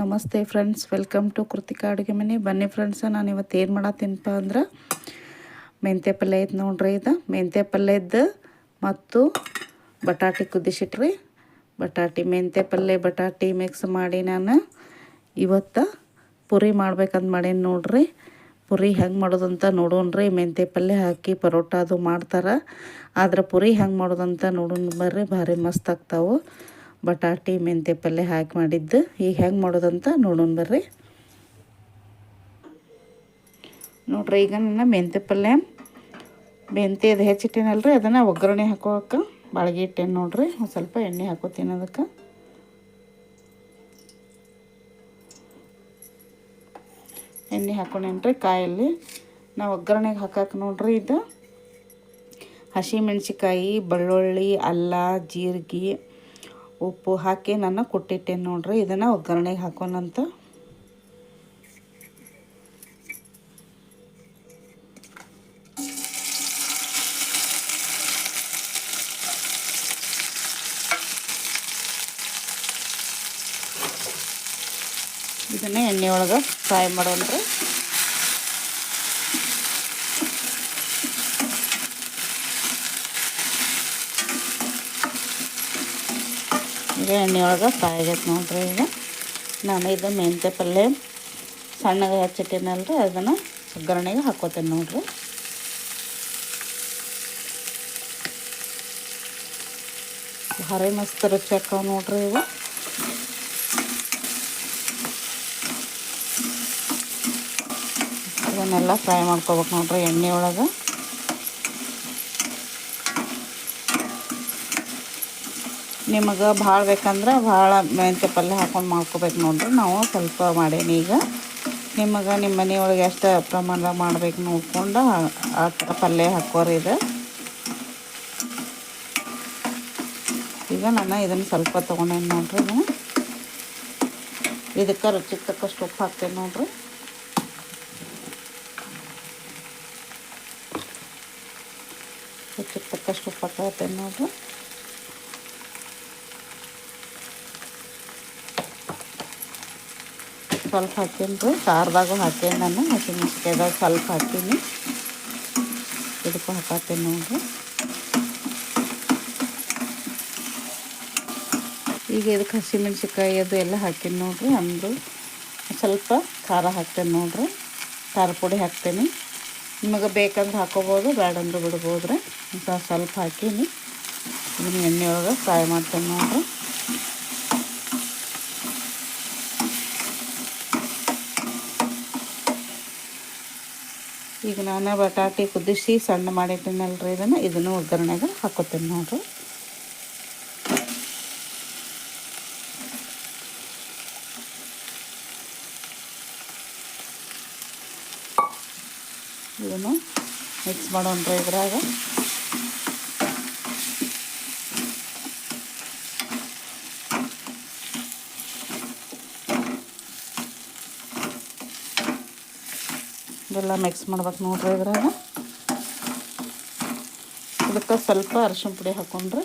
ನಮಸ್ತೆ friends welcome to Krithika ಅಡುಗೆ ಮನೆ ಬನ್ನಿ ಫ್ರೆಂಡ್ಸ ನಾನು ಇವತ್ತು ಏನು ಮಾಡತ್ತೀನಪ್ಪ ಅಂದ್ರೆ ಮೆಂತ್ಯ ಪಲ್ಯ ಐತೆ ನೋಡ್ರಿ ಇದು. ಮೆಂತ್ಯ ಪಲ್ಯದ್ದು ಮತ್ತು ಬಟಾಟಿ ಕುದಿಸಿಟ್ರಿ. ಬಟಾಟಿ, ಮೆಂತ್ಯ ಪಲ್ಯ, ಬಟಾಟಿ ಮಿಕ್ಸ್ ಮಾಡಿ ನಾನು ಇವತ್ತು ಪುರಿ ಮಾಡ್ಬೇಕಂತ ಮಾಡೇನಿ ನೋಡ್ರಿ. ಪುರಿ ಹೆಂಗೆ ಮಾಡೋದಂತ ನೋಡೋಣ್ರಿ. ಮೆಂತ್ಯ ಪಲ್ಯ ಹಾಕಿ ಪರೋಟ ಅದು ಮಾಡ್ತಾರೆ. ಆದ್ರೆ ಪುರಿ ಹೆಂಗೆ ಮಾಡೋದಂತ ನೋಡೋಣ ಬರ್ರಿ. ಭಾರಿ ಮಸ್ತ್ ಆಗ್ತಾವೆ. ಬಟಾಟಿ ಮೆಂತ್ಯ ಪಲ್ಯ ಹಾಕಿ ಮಾಡಿದ್ದು. ಈಗ ಹೆಂಗೆ ಮಾಡೋದಂತ ನೋಡೋಣ ಬರ್ರಿ. ನೋಡ್ರಿ, ಈಗ ನನ್ನ ಮೆಂತೆ ಪಲ್ಯ. ಮೆಂತ್ಯ ಅದು ಹೆಚ್ಚಿಟ್ಟೇನಲ್ರಿ ಅದನ್ನು ಒಗ್ಗರಣೆ ಹಾಕೋಕೆ ಬಾಳ್ಗೆ ಇಟ್ಟೇನು ನೋಡ್ರಿ, ಒಂದು ಸ್ವಲ್ಪ ಎಣ್ಣೆ ಹಾಕೋತೀನಿ ಅದಕ್ಕೆ. ಎಣ್ಣೆ ಹಾಕೊಂಡೇನ್ರಿ ಕಾಯಲ್ಲಿ. ನಾವು ಒಗ್ಗರಣೆಗೆ ಹಾಕಕ್ಕೆ ನೋಡ್ರಿ ಇದು. ಹಸಿಮೆಣ್ಸಿಕಾಯಿ ಬೆಳ್ಳುಳ್ಳಿ, ಅಲ್ಲ, ಜೀರಿಗೆ. ಉಪ್ಪು ಹಾಕಿ ನಾನು ಕೊಟ್ಟಿಟ್ಟೇನೆ ನೋಡ್ರಿ ಇದನ್ನು ಒಗ್ಗರಣೆಗೆ ಹಾಕೋಣಂತ ಇದನ್ನೇ ಎಣ್ಣೆ ಒಳಗೆ ಫ್ರೈ ಮಾಡೋಣ್ರಿ ಈಗ ಎಣ್ಣೆ ಒಳಗೆ ಫ್ರೈ ಆಗೈತೆ ನೋಡ್ರಿ ಈಗ. ನಾನು ಇದು ಮೆಂತ್ಯ ಪಲ್ಯ ಸಣ್ಣಗೆ ಹಚ್ಚಿಟ್ಟೇನಲ್ರಿ, ಅದನ್ನು ಒಗ್ಗರಣೆಗೆ ಹಾಕೋತೇನೆ ನೋಡ್ರಿ. ಭಾರಿ ಮಸ್ತ್ ರುಚಿ ಹಾಕಾವ ನೋಡ್ರಿ ಇವು. ಇದನ್ನೆಲ್ಲ ಫ್ರೈ ಮಾಡ್ಕೋಬೇಕು ನೋಡ್ರಿ ಎಣ್ಣೆ ಒಳಗೆ. ನಿಮಗೆ ಭಾಳ ಬೇಕಂದ್ರೆ ಭಾಳ ಮೆಂತ್ಯ ಪಲ್ಯ ಹಾಕೊಂಡು ಮಾಡ್ಕೋಬೇಕು ನೋಡ್ರಿ. ನಾವು ಸ್ವಲ್ಪ ಮಾಡೇನಿ ಈಗ. ನಿಮಗೆ ನಿಮ್ಮ ಮನೆಯೊಳಗೆ ಎಷ್ಟು ಪ್ರಮಾಣದಾಗ ಮಾಡ್ಬೇಕು ನೋಡ್ಕೊಂಡು ಆ ಥರ ಪಲ್ಯ ಹಾಕೋರಿ ಇದು. ಈಗ ನಾನು ಇದನ್ನು ಸ್ವಲ್ಪ ತೊಗೊಂಡೇನು ನೋಡ್ರಿ ಇದನ್ನು. ಇದಕ್ಕೆ ರುಚಿಗೆ ತಕ್ಕಷ್ಟು ಉಪ್ಪು ಹಾಕ್ತೇನೆ ನೋಡ್ರಿ. ರುಚಿಗೆ ತಕ್ಕಷ್ಟು ಉಪ್ಪು ಹಾಕ್ತೇನೆ ನೋಡ್ರಿ. ಸ್ವಲ್ಪ ಹಾಕೀನಿ ರೀ. ಖಾರದಾಗೂ ಹಾಕೀನಿ ನಾನು. ಹಸಿಮೆಣ್ಸಿಕಾಯ್ದಾಗ ಸ್ವಲ್ಪ ಹಾಕೀನಿ ಇದಕ್ಕೂ ಹಾಕತ್ತೇನೆ ನೋಡಿರಿ. ಈಗ ಇದಕ್ಕೆ ಹಸಿಮೆಣ್ಸಿಕಾಯಿ ಅದು ಎಲ್ಲ ಹಾಕೀನಿ ನೋಡಿರಿ. ಅಂದು ಸ್ವಲ್ಪ ಖಾರ ಹಾಕ್ತೇನೆ ನೋಡ್ರಿ. ಖಾರ ಪುಡಿ ಹಾಕ್ತೇನೆ. ನಿಮಗೆ ಬೇಕಂದ್ರೆ ಹಾಕೋಬೋದು ಬೇಡಂದ್ರೆ ಬಿಡ್ಬೋದು ರೀ ಸ್ವಲ್ಪ ಹಾಕೀನಿ. ಎಣ್ಣೆ ಒಳಗೆ ಫ್ರೈ ಮಾಡ್ತೇನೆ ನೋಡ್ರಿ. ಈಗ ನಾನು ಬಟಾಟೆ ಕುದಿಸಿ ಸಣ್ಣ ಮಾಡಿಟ್ಟಿನಲ್ರಿ ಇದನ್ನು. ಇದನ್ನು ಒಗ್ಗರಣೆಗೆ ಹಾಕೋತೀನಿ ನೋಡ್ರಿ. ಇದನ್ನು ಮಿಕ್ಸ್ ಮಾಡೋಣ ಇದ್ರಾಗ. ಇದೆಲ್ಲ ಮಿಕ್ಸ್ ಮಾಡ್ಬೇಕು ನೋಡ್ರಿ ಇದ್ರಾಗ. ಇದಕ್ಕೆ ಸ್ವಲ್ಪ ಅರಶಿನ ಪುಡಿ ಹಾಕೊಂಡ್ರಿ.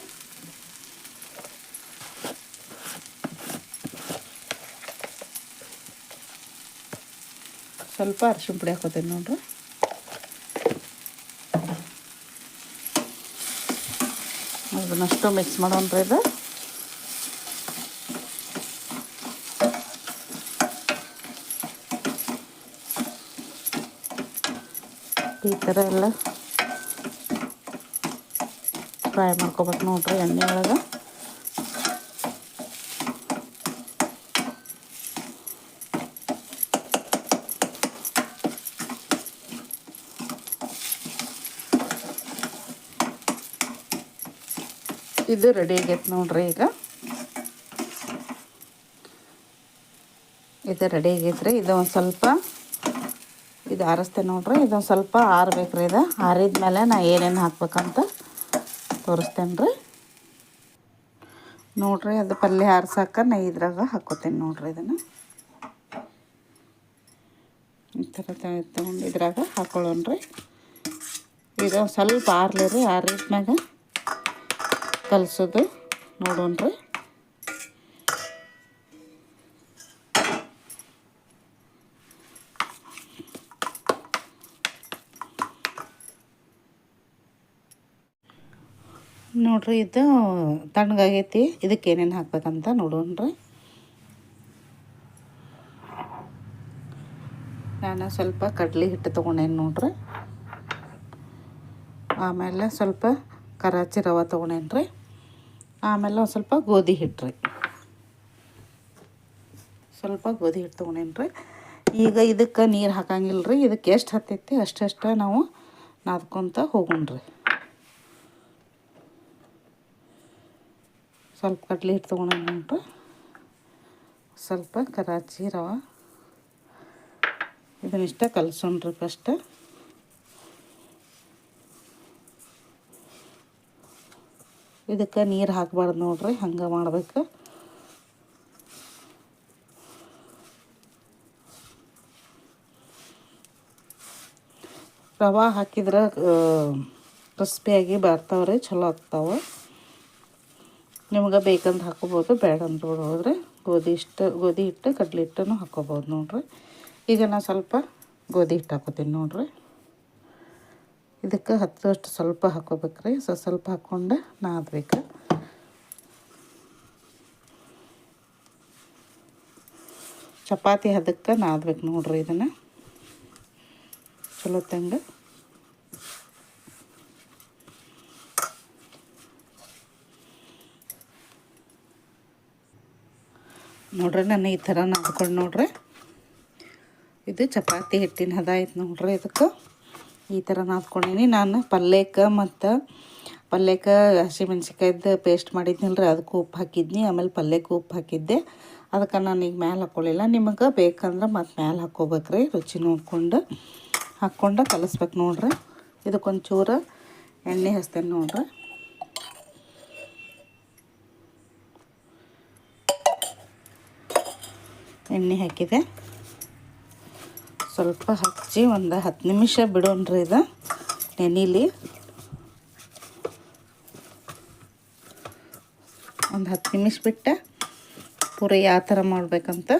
ಸ್ವಲ್ಪ ಅರಶಿನ ಪುಡಿ ಹಾಕೋತೀನಿ ನೋಡ್ರಿ. ಅದನ್ನಷ್ಟು ಮಿಕ್ಸ್ ಮಾಡೋಣ್ರಿ ಇದು. ಥರ ಎಲ್ಲ ಫ್ರೈ ಮಾಡ್ಕೊಬೇಕು ನೋಡ್ರಿ ಎಣ್ಣೆ ಒಳಗೆ. ಇದು ರೆಡಿ ಆಗೈತೆ ನೋಡ್ರಿ ಈಗ. ಇದು ರೆಡಿ ಆಗೈತ್ರಿ ಇದು ಒಂದು ಸ್ವಲ್ಪ ಇದು ಆರಿಸ್ತೆ ನೋಡ್ರಿ, ಇದೊಂದು ಸ್ವಲ್ಪ ಆರ್ಬೇಕ್ರಿ ಇದು. ಆರಿದ ಮೇಲೆ ನಾ ಏನೇನು ಹಾಕ್ಬೇಕಂತ ತೋರಿಸ್ತೇನೆ ರೀ ನೋಡ್ರಿ, ಅದು ಪಲ್ಯ ಆರ್ಸಾಕ ನಾ ಇದ್ರಾಗ ಹಾಕೋತೇನೆ ನೋಡ್ರಿ ಇದನ್ನು. ಈ ಥರ ತಗೊಂಡು ಇದ್ರಾಗ ಹಾಕೊಳ್ಳೋಣ್ರಿ. ಇದು ಸ್ವಲ್ಪ ಆರ್ಲಿ ರೀ ಆರಿದ ಆರಿದ್ಮ್ಯಾಗ ನೋಡೋಣ ನೋಡೋಣ್ರಿ. ನೋಡ್ರಿ ಇದು ತಣ್ಣಗಾಗೈತಿ. ಇದಕ್ಕೆ ಏನೇನು ಹಾಕ್ಬೇಕಂತ ನೋಡೋಣ್ರಿ. ನಾನು ಸ್ವಲ್ಪ ಕಡ್ಲೆ ಹಿಟ್ಟು ತೊಗೊಂಡೇನು ನೋಡ್ರಿ. ಆಮೇಲೆ ಸ್ವಲ್ಪ ಕರಾಚಿ ರವೆ ತೊಗೊಂಡೇನ್ರಿ. ಆಮೇಲೆ ಒಂದು ಸ್ವಲ್ಪ ಗೋಧಿ ಹಿಟ್ಟು ಸ್ವಲ್ಪ ಗೋಧಿ ಹಿಟ್ಟು ತೊಗೊಂಡೇನ್ರಿ. ಈಗ ಇದಕ್ಕೆ ನೀರು ಹಾಕಂಗಿಲ್ಲ ರೀ ಇದಕ್ಕೆ ಎಷ್ಟು ಹತ್ತೈತಿ ಅಷ್ಟಷ್ಟು ನಾವು ನಾದ್ಕೊತ ಹೋಗೋಣ್ರಿ. ಸ್ವಲ್ಪ ಕಡ್ಲೆ ಹಿಟ್ಟು ತೊಗೊಳೋಣ ಉಂಟು ಸ್ವಲ್ಪ ಕರಾಚಿ, ರವೆ. ಇದನ್ನಿಷ್ಟ ಕಲ್ಸೋಣ್ರಿ ಫಸ್ಟ್. ಇದಕ್ಕೆ ನೀರು ಹಾಕಬಾರ್ದು ನೋಡ್ರಿ, ಹಂಗೆ ಮಾಡ್ಬೇಕು. ರವೆ ಹಾಕಿದ್ರೆ ಕ್ರಿಸ್ಪಿಯಾಗಿ ಬರ್ತಾವ್ರಿ, ಚಲೋ ಆಗ್ತಾವೆ. ನಿಮ್ಗೆ ಬೇಕಂತ ಹಾಕೋಬೋದು, ಬೇಡ ಅಂತ ಹೋದ್ರೆ. ಗೋಧಿ ಇಷ್ಟು, ಗೋಧಿ ಹಿಟ್ಟು, ಕಡಲೆ ಹಿಟ್ಟನ್ನು ಹಾಕೋಬೋದು ನೋಡ್ರಿ. ಈಗ ನಾನು ಸ್ವಲ್ಪ ಗೋಧಿ ಹಿಟ್ಟು ಹಾಕೋತೀನಿ ನೋಡ್ರಿ. ಇದಕ್ಕೆ ಹತ್ತಷ್ಟು ಸ್ವಲ್ಪ ಹಾಕೋಬೇಕ್ರಿ ಸೊ, ಸ್ವಲ್ಪ ಹಾಕ್ಕೊಂಡು ನಾದಬೇಕು ಚಪಾತಿ ಹದಕ್ಕೆ ನಾದಬೇಕು ನೋಡ್ರಿ ಇದನ್ನು. ಚಲೋ ತಂಗ. ನೋಡ್ರಿ ನಾನು ಈ ಥರ ನಾದ್ಕೊಂಡು ನೋಡ್ರಿ. ಇದು ಚಪಾತಿ ಹಿಟ್ಟಿನ ಹದ ಆಯ್ತು ನೋಡ್ರಿ ಇದಕ್ಕೆ. ಈ ಥರ ನಾದ್ಕೊಂಡೀನಿ. ನಾನು ಪಲ್ಯಕ್ಕೆ ಮತ್ತು ಪಲ್ಯಕ್ಕೆ ಹಸಿಮೆಣ್ಸಿಕಾಯ್ದು ಪೇಸ್ಟ್ ಮಾಡಿದ್ನಲ್ರಿ, ಅದಕ್ಕೆ ಉಪ್ಪು ಹಾಕಿದ್ನಿ. ಆಮೇಲೆ ಪಲ್ಯಕ್ಕೆ ಉಪ್ಪು ಹಾಕಿದ್ದೆ. ಅದಕ್ಕೆ ನಾನು ಈಗ ಮ್ಯಾಲೆ ಹಾಕ್ಕೊಳ್ಳಿಲ್ಲ ನಿಮಗೆ ಬೇಕಂದ್ರೆ ಮತ್ತು ಮ್ಯಾಲೆ ಹಾಕ್ಕೋಬೇಕ್ರಿ ರುಚಿ ನೋಡ್ಕೊಂಡು ಹಾಕ್ಕೊಂಡು ಕಲಿಸ್ಬೇಕು ನೋಡ್ರಿ. ಇದಕ್ಕೊಂಚೂರು ಎಣ್ಣೆ ಹಚ್ತೇನೆ ನೋಡ್ರಿ. ಎಣ್ಣೆ ಹಾಕಿದೆ. ಸ್ವಲ್ಪ ಹಚ್ಚಿ ಒಂದು ಹತ್ತು ನಿಮಿಷ ಬಿಡೋಣ್ರಿ ಇದು ನೆನೀಲಿ. ಒಂದು ಹತ್ತು ನಿಮಿಷ ಬಿಟ್ಟು ಪೂರಿ ಯಾವ ಥರ ಮಾಡ್ಬೇಕಂತ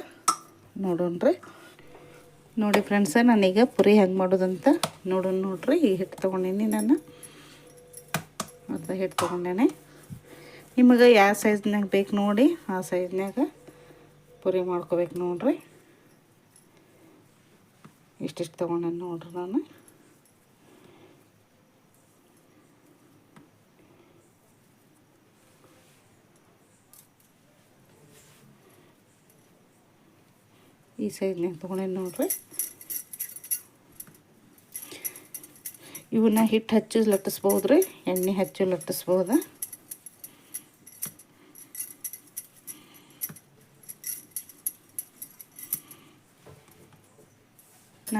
ನೋಡೋಣ್ರಿ. ನೋಡಿ ಫ್ರೆಂಡ್ಸ ನಾನೀಗ ಪುರಿ ಹೆಂಗೆ ಮಾಡೋದಂತ ನೋಡೋಣ ನೋಡ್ರಿ. ಈ ಹಿಟ್ಟು ತೊಗೊಂಡೀನಿ ನಾನು. ಅರ್ಧ ಹಿಟ್ಟು ತೊಗೊಂಡೇನೆ. ನಿಮಗೆ ಯಾವ ಸೈಜ್ನಾಗ ಬೇಕು ನೋಡಿ, ಆ ಸೈಜ್ನಾಗ ಪುರಿ ಮಾಡ್ಕೋಬೇಕು ನೋಡ್ರಿ. ಇಷ್ಟಿಷ್ಟು ತೊಗೊಂಡೆ ನೋಡ್ರಿ ನಾನು. ಈ ಸೈಜ್ನಾಗ ತೊಗೊಂಡೆ ನೋಡ್ರಿ. ಇವನ್ನ ಹಿಟ್ಟು ಹಚ್ಚಿ ಲಟ್ಟಿಸ್ಬೋದು ರೀ ಎಣ್ಣೆ ಹಚ್ಚಿ ಲಟ್ಟಿಸ್ಬೋದು.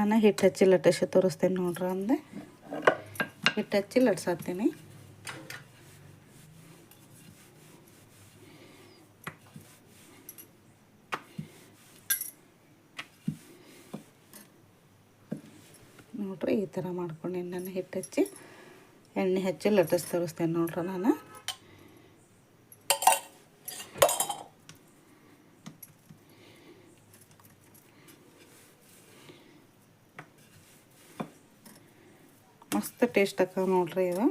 ನಾನು ಹಿಟ್ಟು ಹಚ್ಚಿ ಲಟ್ಟಿಸಿ ತೋರಿಸ್ತೇನೆ ನೋಡ್ರಿ ಅಂದೆ. ಹಿಟ್ಟು ಹಚ್ಚಿ ಲಟ್ಸಾತೀನಿ ನೋಡ್ರಿ ಈ ಥರ ಮಾಡ್ಕೊಂಡು ನಾನು ಹಿಟ್ಟು ಹಚ್ಚಿ ಎಣ್ಣೆ ಹಚ್ಚಿ ಲಟ್ಟಿಸಿ ತೋರಿಸ್ತೇನೆ ನೋಡ್ರಿ ನಾನು. ಮಸ್ತ್ ಟೇಸ್ಟ್ ಆಕ ನೋಡ್ರಿ ಇದು.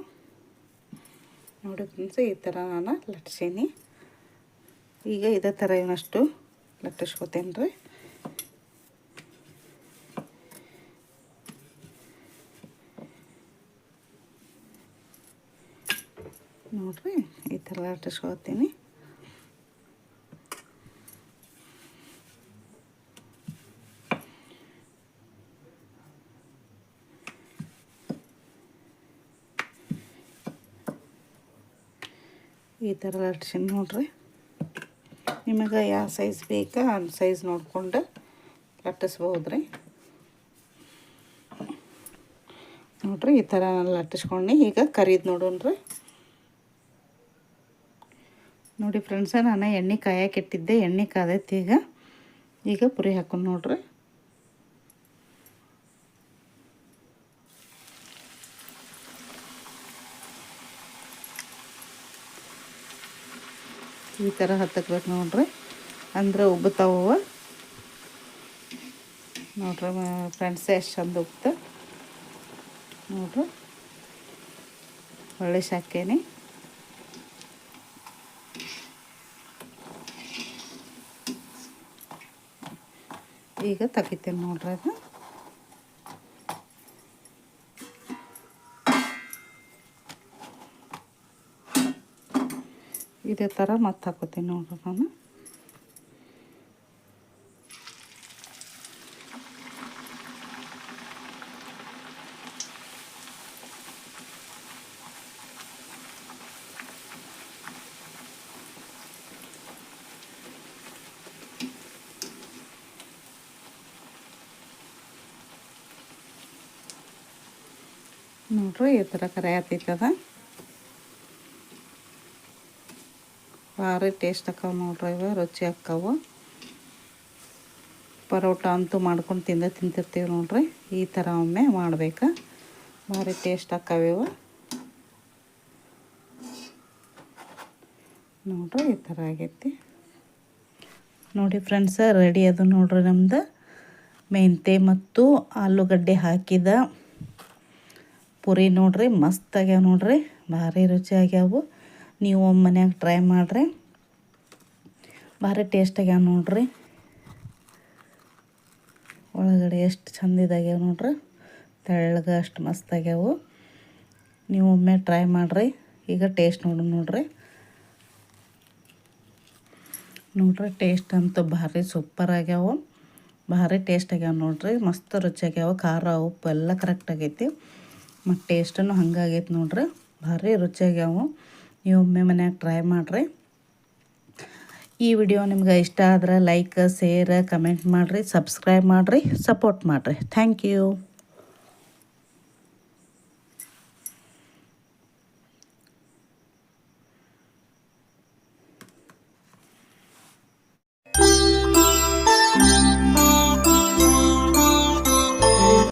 ನೋಡಿ ಫ್ರೆಂಡ್ಸ್ ಈ ಥರ ನಾನು ಲಟ್ಸೀನಿ. ಈಗ ಇದೇ ಥರ ಏನಷ್ಟು ಲಟ್ಟಿಸ್ಕೊತೇನೆ ರೀ ನೋಡ್ರಿ, ಈ ಥರ ಲಟ್ಟಿಸ್ಕೊತೀನಿ. ಈ ಥರ ಲಟ್ಸಿನ ನೋಡ್ರಿ. ನಿಮಗೆ ಯಾವ ಸೈಜ್ ಬೇಕಾ ಆ ಸೈಜ್ ನೋಡಿಕೊಂಡು ಲಟ್ಟಿಸ್ಬೋದು ರೀ ನೋಡ್ರಿ ಈ ಥರ ಲಟ್ಟಿಸ್ಕೊಂಡು ಈಗ ಕರಿದು ನೋಡೋಣ್ರಿ. ನೋಡಿ ಫ್ರೆಂಡ್ಸ, ನಾನು ಎಣ್ಣೆ ಕಾಯಕ್ಕೆ ಇಟ್ಟಿದ್ದೆ, ಎಣ್ಣೆ ಕಾದೈತಿ ಈಗ. ಈಗ ಪುರಿ ಹಾಕೊಂಡು ನೋಡ್ರಿ. ಈ ಥರ ಹತ್ತಕ್ಬೇಕು ನೋಡ್ರಿ. ಅಂದ್ರೆ ಉಬ್ಬುತ್ತಾವ ನೋಡ್ರಿ ಫ್ರೆಂಡ್ಸ್ ಎಷ್ಟು ಚಂದ ಉಪ್ತ. ನೋಡ್ರಿ. ಒಳ್ಳೆ ಸಾಕೇನಿ ಈಗ ತೆಗಿತೇನೆ ನೋಡ್ರಿ ಅದು ಇದೇ ಥರ ಮತ್ತೆ ಹಾಕೋತೀನಿ ನೋಡ್ರಿ ನಾನು. ನೋಡ್ರಿ ಈ ಥರ ಕರೆ ಆತೈತದ ಭಾರಿ ಟೇಸ್ಟ್ ಆಕಾವ ನೋಡ್ರಿ ಇವ, ರುಚಿ ಅಕ್ಕವು. ಪರೋಟ ಅಂತೂ ಮಾಡ್ಕೊಂಡು ತಿಂದ ತಿಂತಿರ್ತೀವಿ ನೋಡ್ರಿ, ಈ ಥರ ಒಮ್ಮೆ ಮಾಡ್ಬೇಕು. ಭಾರಿ ಟೇಸ್ಟ್ ಅಕ್ಕವಿವು ನೋಡ್ರಿ ಈ ಥರ ಆಗೈತಿ. ನೋಡಿ ಫ್ರೆಂಡ್ಸ, ರೆಡಿ ಅದು ನೋಡ್ರಿ ನಮ್ದು. ಮೆಂತೆ ಮತ್ತು ಆಲೂಗಡ್ಡೆ ಹಾಕಿದ ಪುರಿ ನೋಡ್ರಿ, ಮಸ್ತ್ ಆಗ್ಯಾವ ನೋಡ್ರಿ. ಭಾರಿ ರುಚಿ ಆಗ್ಯಾವು. ನೀವು ಮನ್ಯಾಗ ಟ್ರೈ ಮಾಡಿರಿ. ಭಾರಿ ಟೇಸ್ಟ್ ಆಗ್ಯಾವ ನೋಡ್ರಿ. ಒಳಗಡೆ ಎಷ್ಟು ಚಂದ ಇದಾಗ್ಯಾವ ನೋಡ್ರಿ. ತೆಳ್ಳಗೆ ಅಷ್ಟು ಮಸ್ತ್ ಆಗ್ಯಾವು. ನೀವು ಒಮ್ಮೆ ಟ್ರೈ ಮಾಡಿರಿ. ಈಗ ಟೇಸ್ಟ್ ನೋಡು ನೋಡ್ರಿ. ನೋಡ್ರಿ ಟೇಸ್ಟ್ ಅಂತೂ ಭಾರಿ ಸೂಪರ್ ಆಗ್ಯಾವು. ಭಾರಿ ಟೇಸ್ಟ್ ಆಗ್ಯಾವ ನೋಡ್ರಿ. ಮಸ್ತ್ ರುಚಿ ಆಗ್ಯಾವ. ಖಾರ, ಉಪ್ಪು ಎಲ್ಲ ಕರೆಕ್ಟ್ ಆಗೈತಿ. ಮತ್ತು ಟೇಸ್ಟನ್ನು ಹಂಗಾಗೈತಿ ನೋಡ್ರಿ. ಭಾರಿ ರುಚಿಯಾಗ್ಯಾವು ನೀವು ಒಮ್ಮೆ ಮನ್ಯಾಗ ಟ್ರೈ ಮಾಡಿರಿ. ಈ ವಿಡಿಯೋ ನಿಮ್ಗೆ ಇಷ್ಟ ಆದ್ರೆ ಲೈಕ್ ಶೇರ್ ಕಮೆಂಟ್ ಮಾಡಿರಿ ಸಬ್ಸ್ಕ್ರೈಬ್ ಮಾಡಿರಿ ಸಪೋರ್ಟ್ ಮಾಡಿರಿ. Thank you